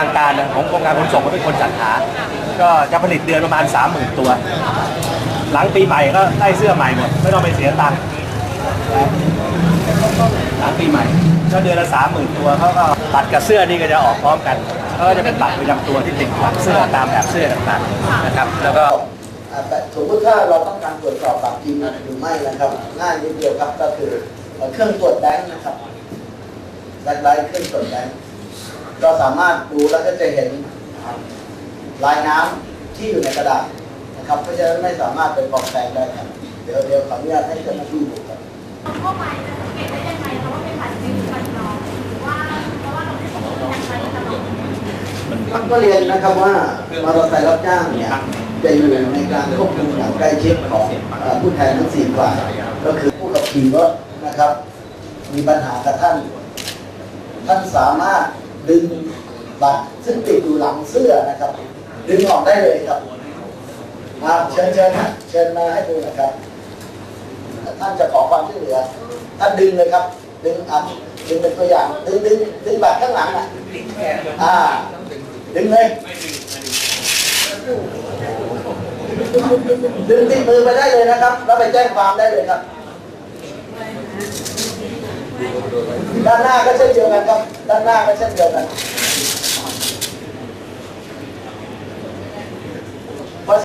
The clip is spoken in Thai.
างการของกรมการขนส่งก็เป็นคนจัดหา ก็จะผลิตเดือนประมาณ 30,000 ตัว หลังปีใหม่ก็ได้เสื้อใหม่หมดไม่ต้องไปเสียตังค์หลังปีใหม่ก็เดือนละ30,000 ตัวเขาก็ตัดกับเสื้อนี่ก็จะออกพร้อมกันเขาก็จะเป็นบัตรประจำตัวที่ติดหลังเสื้อตามแบบเสื้อต่างๆนะครับ แล้วก็แต่สมมติถ้าเราต้องการตรวจสอบแบบจริงหรือไม่นะครับง่ายนิดเดียวครับก็คือเอ่อเครื่องตรวจแบงค์นะครับแบงค์ไลท์เครื่องตรวจแบงค์ เราสามารถดูแล้วก็จะเห็นลายน้ำที่อยู่ในกระดาษนะครับ เพราะฉะนั้นไม่สามารถเป็นปลอมแปลงได้ครับ เดี๋ยวเดี๋ยวขออนุญาตให้เจ้าหน้าที่ดูครับทั่วไปจะสังเกตได้ยังไงคะว่าเป็นบัตรจริงหรือบัตรปลอมหรือว่าเพราะว่าเราไม่ได้ใช้การใช้ตลอดท่านก็เรียนนะครับว่ามอเตอร์ไซค์รับจ้างเนี่ยจะอยู่ในการควบคุมอย่างใกล้ชิดของเอ่อผู้แทนทั้งสี่ฝ่ายก็คือผู้ขับขี่รถนะครับ มีปัญหากับท่าน ท่านสามารถ ดึงบัตรซึ่งติดอยู่หลังเสื้อนะครับ ดึงออกได้เลยครับมาเชิญเชิญฮะเชิญมาให้ดูนะครับท่านจะขอความช่วยเหลือท่านดึงเลยครับ ดึงอะดึงเป็นตัวอย่าง ดึงดึงดึงบัตรข้างหลังอะอ่า ดึงเลยดึงติดมือไปได้เลยนะครับ แล้วไปแจ้งความได้เลยครับ ด้านหน้าก็เช่นเดียวกันครับ ด้านหน้าก็เช่นเดียวกัน